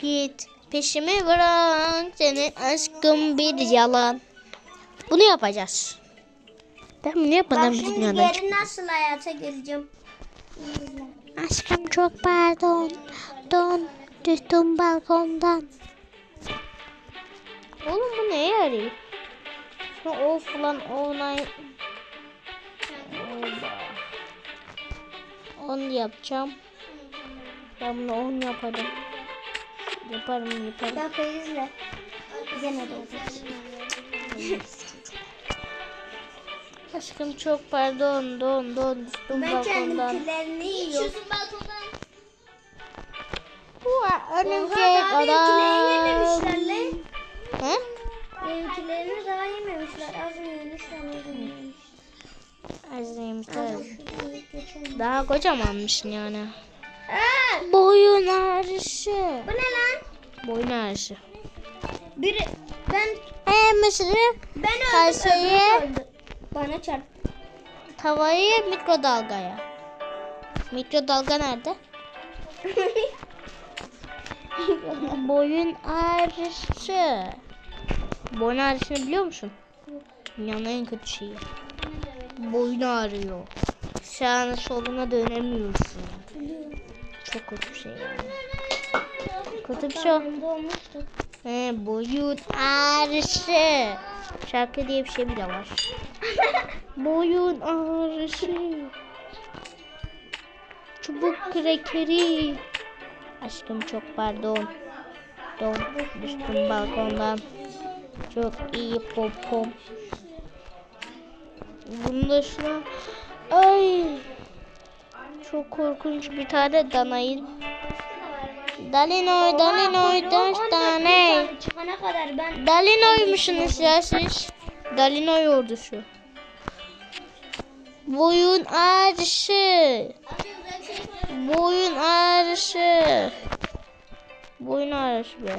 Git peşimi bırak seni aşkım bir yalan. Bunu yapacağız. Ben bunu yapmadan şimdi dünyadan geri nasıl hayata geleceğim. Aşkım çok pardon. Don düştüm balkondan. Oğlum bu neye yarıyor? Şu o falan onay. On yapacağım. Ben bunu on yaparım. Yaparım yaparım. Bak izle. Gene de olacak. Aşkım çok pardon. Don don düştüm Ben balkondan. kendimkilerini yiyorum. Bu önümce Oha daha benimkileri adam. yememişler lan. He? Benimkilerini daha yememişler. Az yemişler az yemişler. Şurayı geçelim. Daha kocamanmışsın yani. Boyun ağrısı. bu ne lan? Boyun ağrısı. Biri ben Ee mısırı ben öldüm. Kaseye- öbürü öldü. Bana çarp. tavayı mikrodalgaya. Mikrodalga nerede? Boyun ağrısı. Boyun ağrısını biliyor musun? Dünyanın en kötü şeyi. Boyun ağrıyor. Sağına soluna dönemiyorsun. Çok kötü bir şey yani. Kötü bir şey. Olmuştu. He, boyun ağrısı. Şarkı diye bir şey bile var. boyun ağrısı. Çubuk krekeri. Aşkım çok pardon. Don düştüm balkondan. Çok iyi popom. Bunda şuna... Ay. Çok korkunç bir tane danayın. Dalinoy, Dalinoy, dört tane. Çıkana kadar ben Dalinoy'muşsunuz ya siz. Dalinoy ordusu. Boyun ağrısı. Boyun ağrısı. Boyun ağrısı be.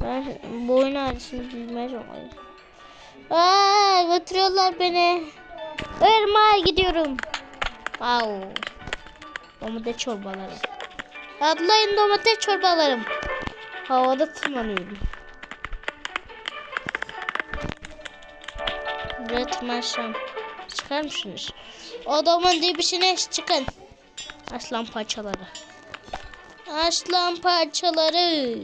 Ben boyun ağrısını bilmez olayım. Aa, götürüyorlar beni. Irmağa gidiyorum. Wow. Domates çorbaları. Atlayın domates çorbalarım. Havada tırmanıyorum. Buraya tırmanırsam çıkar mısınız? Adamın dibisine çıkın. Aslan parçaları. Aslan parçaları.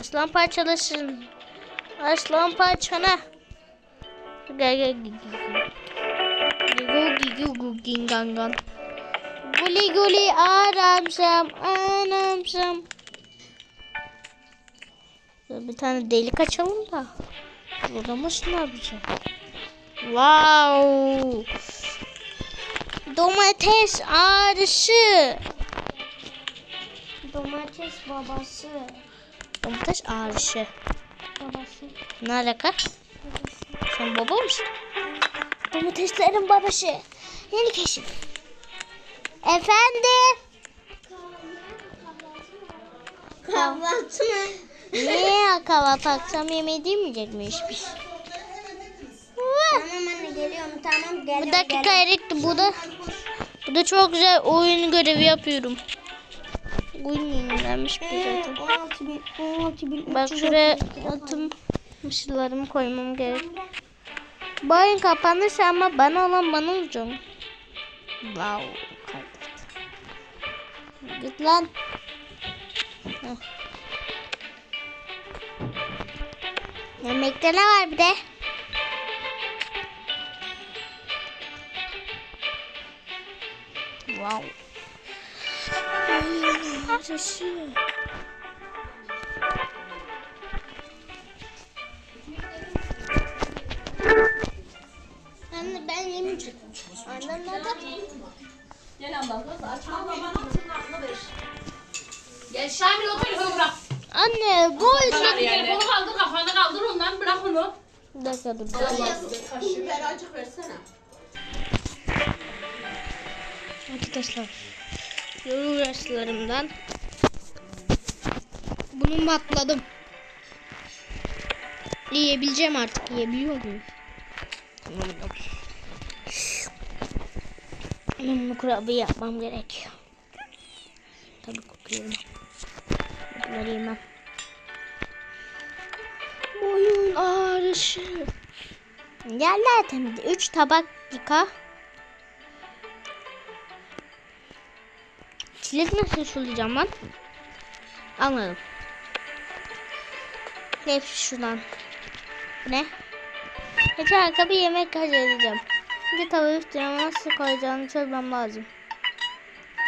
Aslan parçalasın. Aslan parçana. Gel gel gel gel. Gingangan. Guli guli aramsam anamsam. Bir tane delik açalım da. Ne yapacağım? Wow. Domates ağrısı. domates babası. Domates ağrısı. Babası. Ne alaka? Sen baba mısın? Domateslerin babası. Yeni keşif. Efendim? Kahvaltı mı? Niye kahvaltı akşam yemeği demeyecekmiş biz? Tamam anne geliyorum tamam geliyorum. Bir dakika Erik bu da bu da çok güzel oyun görevi yapıyorum. Oyun yenilenmiş bir zaten. 16 bin, 16 bin. Bak şuraya atım mısırlarımı koymam gerek. Bu oyun kapanırsa ama bana olan bana olacak. Wow. kaydet. Git lan. Heh. Yemekte ne var bir de? Wow. Ay, yarışı. Gel abla kız açma babanın aklını ver. Gel Şamil o telefonu bırak. Anne bu. Bırak telefonu kaldır kafanı kaldır ondan bırak onu. Bir dakika dur. bir dakika. Biber acık versene. Arkadaşlar. Yorum yaşlarımdan. Bunu matladım. Yiyebileceğim artık. Yiyebiliyor muyum? Tamam. Benim kurabiye yapmam gerekiyor. tabii kokuyorum. Bunları yemem. Boyun ağrışı. Yerler temizle. 3 tabak yıka. Çilek nasıl sulayacağım ben? Anladım. Hepsi şuradan. Ne? Geçen arka yemek hazırlayacağım. Bir tava üstüne nasıl koyacağını çözmem lazım.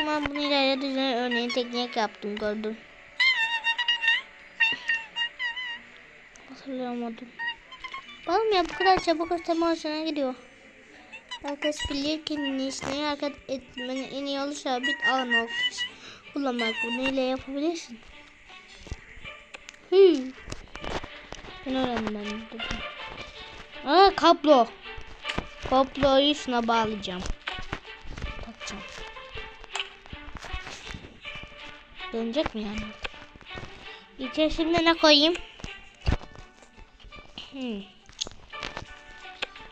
Ben bunu ileride düzen örneğin teknik yaptım gördüm. Hatırlayamadım. Balım ya bu kadar çabuk öteme hoşuna gidiyor. Herkes bilir ki nişneyi hareket etmenin en iyi yolu sabit ağ noktası. Kullanmak bunu ile yapabilirsin. Hmm. Ben öğrendim. Aa kablo. Kabloyu şuna bağlayacağım. Takacağım. Dönecek mi yani? İçerisine ne koyayım? Hmm.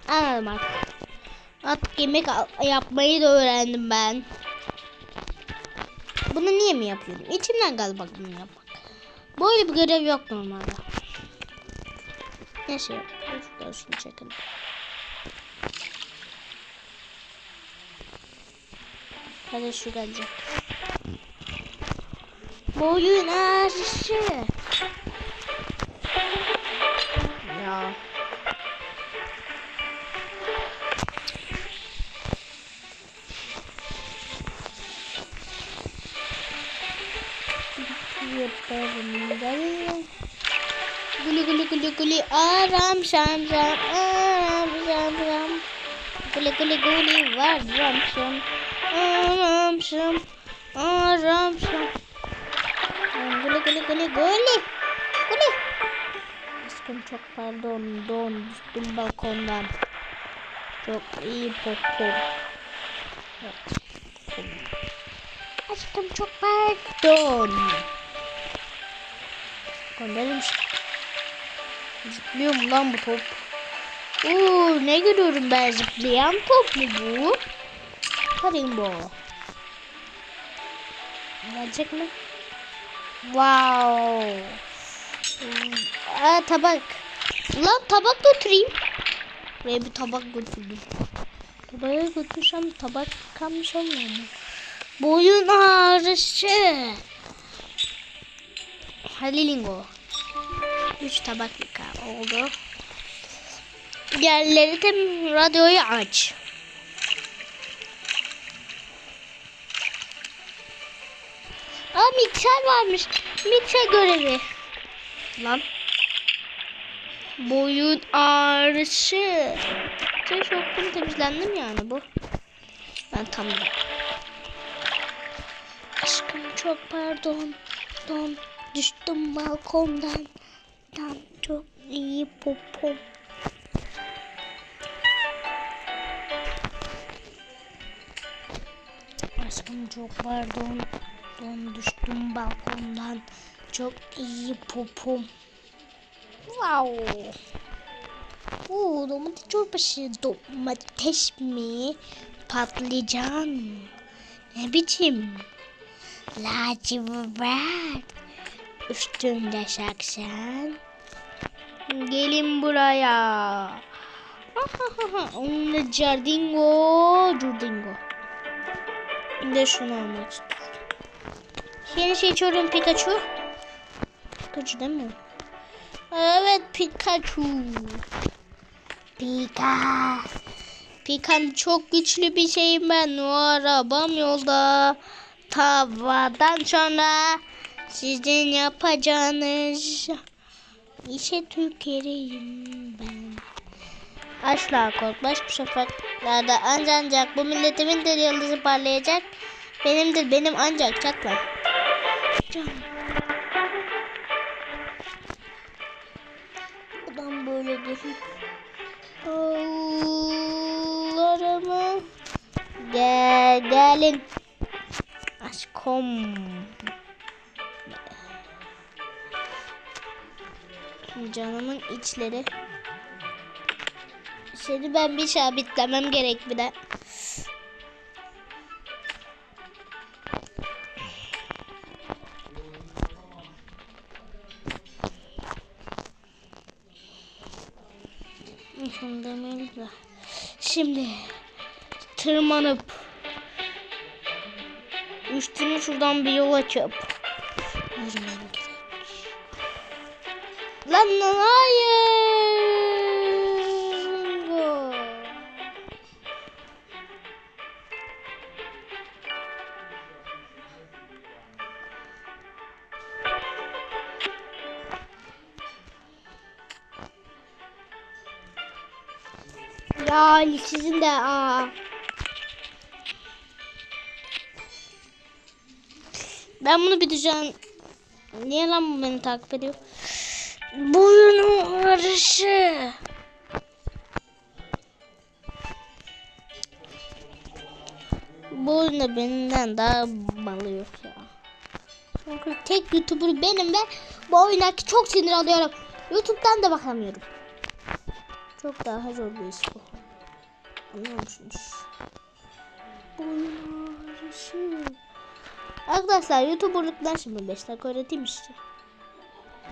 Anladım artık. Artık yemek yapmayı da öğrendim ben. Bunu niye mi yapıyorum? İçimden galiba bunu yapmak. Böyle bir görev yok normalde. Neyse yapıyoruz. Şuradan şunu Hadi şu gelecek. Boyun ağrısı. Ya. Guli guli guli guli aram şam şam aram şam şam. Guli guli guli varam şam şam aram şam. Guli guli guli guli guli. Aşkım çok pardon don düştüm balkondan. Çok iyi popom. Evet. Aşkım çok pardon. Gönderilmiş. Zıplıyor mu lan bu top? Oo, ne görüyorum ben zıplayan top mu bu? Karimbo. Gelecek mi? Wow. Aa, tabak. Lan tabak götüreyim. Ve bir tabak götürdüm. Tabağı götürsem tabak kalmış olmuyor mu? Boyun ağrısı. Halilingo. Üç tabak oldu. Diğerleri de radyoyu aç. Aa mikser varmış. Mikser görevi. Lan. Boyun ağrısı. Şey soktum temizlendim yani bu. Ben tam Aşkım çok pardon. Don düştüm balkondan. Dan çok iyi popom. Aşkım çok pardon. Don düştüm balkondan. Çok iyi popom. Wow. Bu domates çorbası domates mi? Patlıcan? Ne biçim? Lacivert. Üstünde saksan. Gelin buraya. Onunla Jardingo. Jardingo. Bir de şunu almak istiyorum. Yeni şey içiyorum Pikachu. Pikachu değil mi? Evet Pikachu. Pika. Pikan çok güçlü bir şeyim ben. O arabam yolda. Tavadan sonra sizin yapacağınız işe tükereyim ben. Asla korkmaz bu sokaklarda ancak ancak bu milletimin de yıldızı parlayacak. Benimdir benim ancak çatla. Canım. Adam böyle gelip Allah'ımı gel gelin aşkım canımın içleri Şimdi ben bir sabitlemem gerek bir de. Şunu demeyelim de. Şimdi tırmanıp üstüne şuradan bir yol açıp yürümem gerek. Lan hayır. Ya sizin de aa. Ben bunu bir düzen... Niye lan bu beni takip ediyor? Boyun ağrışı. Bu oyunda benden daha malı yok ya. Çünkü tek YouTuber benim ve bu oyundaki çok sinir alıyorum. YouTube'dan da bakamıyorum. Çok daha zor bir iş bu. Anlıyor musunuz? Boyun ağrısı. Arkadaşlar YouTuber'lıktan şimdi 5 dakika öğreteyim işte.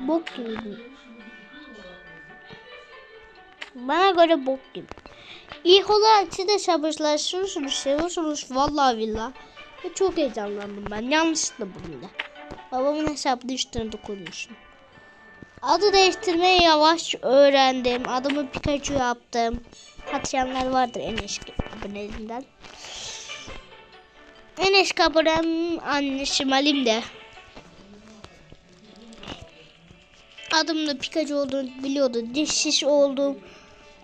Bok gibi. Bana göre bok gibi. İlk olarak siz de sabırsızlaşıyorsunuz, seviyorsunuz. Vallahi billahi. Ve çok heyecanlandım ben. Yanlışlıkla bunda. Babamın hesabını üstüne dokunmuşum. Adı değiştirmeyi yavaş öğrendim. Adımı Pikachu yaptım. Hatırlayanlar vardır en eski abonelerinden. En eski abonem anne Şimalim de. Adım da Pikachu olduğunu biliyordu. Diş şiş oldum.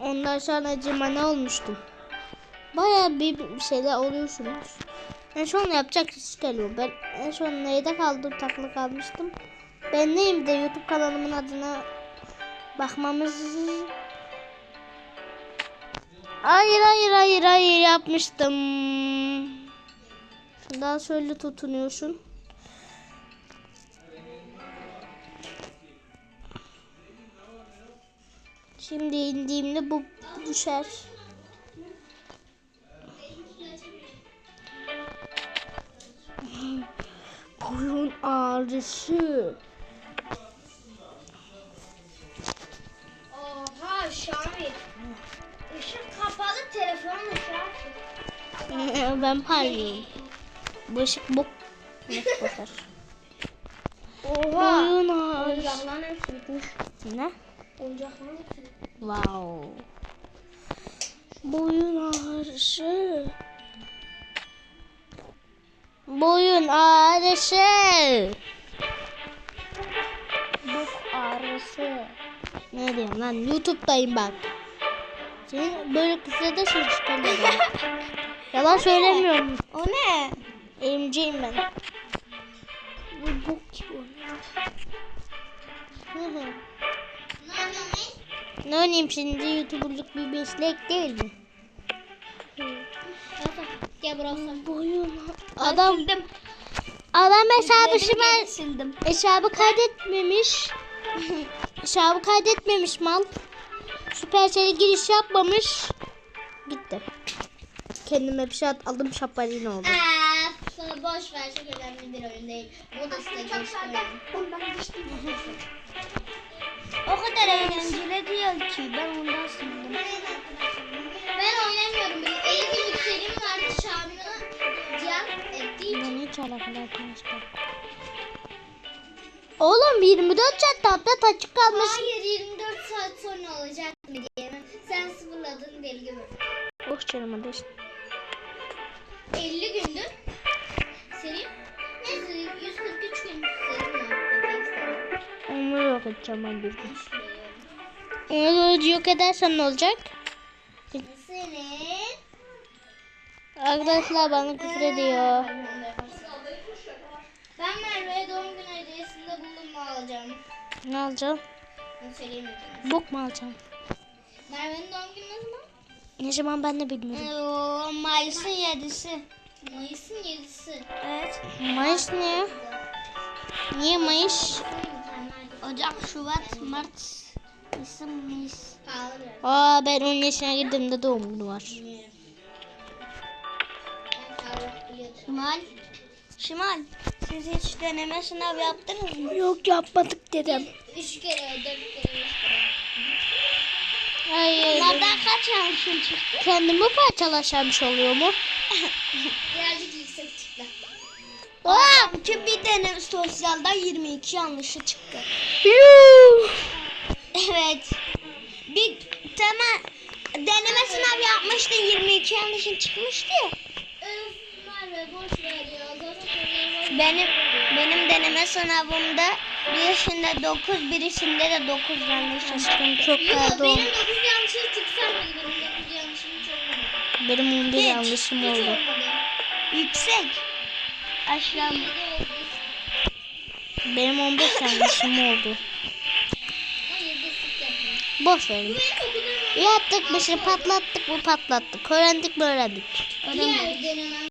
Ondan sonra cima ne olmuştum. Baya bir şeyler oluyorsunuz. En son yapacak iş geliyor. Ben en son neyde kaldım takılı kalmıştım. Ben neyim de YouTube kanalımın adına bakmamız Hayır hayır hayır hayır yapmıştım. Daha şöyle tutunuyorsun. Şimdi indiğimde bu düşer. Boyun ağrısı. Şarj. ben parlıyorum. Bu ışık bok. Ne boşver. Oha. Ağrısı. Oyuncakların hepsi bitmiş. Ne? Oyuncakların hepsi Wow. Boyun ağrısı. Boyun ağrısı. Bok ağrısı. Ne diyorum lan? YouTube'dayım bak. Senin böyle kısa da şey çıkamıyorum. Yalan söylemiyorum. O ne? Elimciyim ben. Bu bok gibi oynuyor. Hı hı. Ne oynayayım şimdi YouTuber'lık bir meslek değil mi? Gel burası. Boyun adam adam hesabı şimdi sildim. hesabı kaydetmemiş. hesabı kaydetmemiş mal. Süpercell'e giriş yapmamış. Gitti. Kendime bir şey at- aldım şapalin oldu. Eee boş ver çok önemli bir oyun değil. Bu da size geçti oyun. O kadar eğlenceli değil ki ben ondan sildim. Ben oynamıyorum. Benim 50 günlük serim vardı Şamil'e Cihan ettiği için. Ben hiç alakalı arkadaşlar. Oğlum 24 saat tablet açık kalmış. Hayır 24 saat sonra olacak mı diye. Sen sıfırladın deli gibi. Oh canım hadi. 50 gündür serim. Neyse 143 gün serim. Onu yok edeceğim ben bir gün. Onu yok edersen ne olacak? Senin. Arkadaşlar bana küfür ediyor. Ben Merve'ye doğum günü hediyesinde buldum mu alacağım. Ne alacağım? Bunu söyleyemeyeceğim. Bok mu alacağım? Merve'nin doğum günü ne zaman? Ne zaman ben de bilmiyorum. Oo, Mayıs'ın 7'si. Mayıs'ın 7'si. Evet. Mayıs ne? Niye Mayıs? Ocak, Şubat, Mart, Nisan, Mayıs. Aa ben 10 yaşına girdiğimde doğum günü var. Şimal. Şimal. Siz hiç deneme sınav yaptınız mı? Yok yapmadık dedim. Üç kere, dört kere. Hayır. Bunlardan kaç yanlışın çıktı? Kendimi parçalaşmış oluyor mu? Birazcık yüksek çıktı. Aa! Çünkü bir tane sosyalda 22 yanlışı çıktı. Yuh! Evet. Bir tane deneme sınavı yapmıştın 22 yanlışın çıkmıştı ya. Benim benim deneme sınavımda birisinde 9 birisinde de 9 yanlışım çıktı. Aşkım çok pardon. yanlışım çıksaydı benim 9 yanlışım çok Benim 11 Hiç, yanlışım oldu. Yüksek. Aşağı Benim 15 yanlışım oldu. Boş verin. Yaptık bir şey patlattık mı patlattık. Öğrendik mi öğrendik. Deneme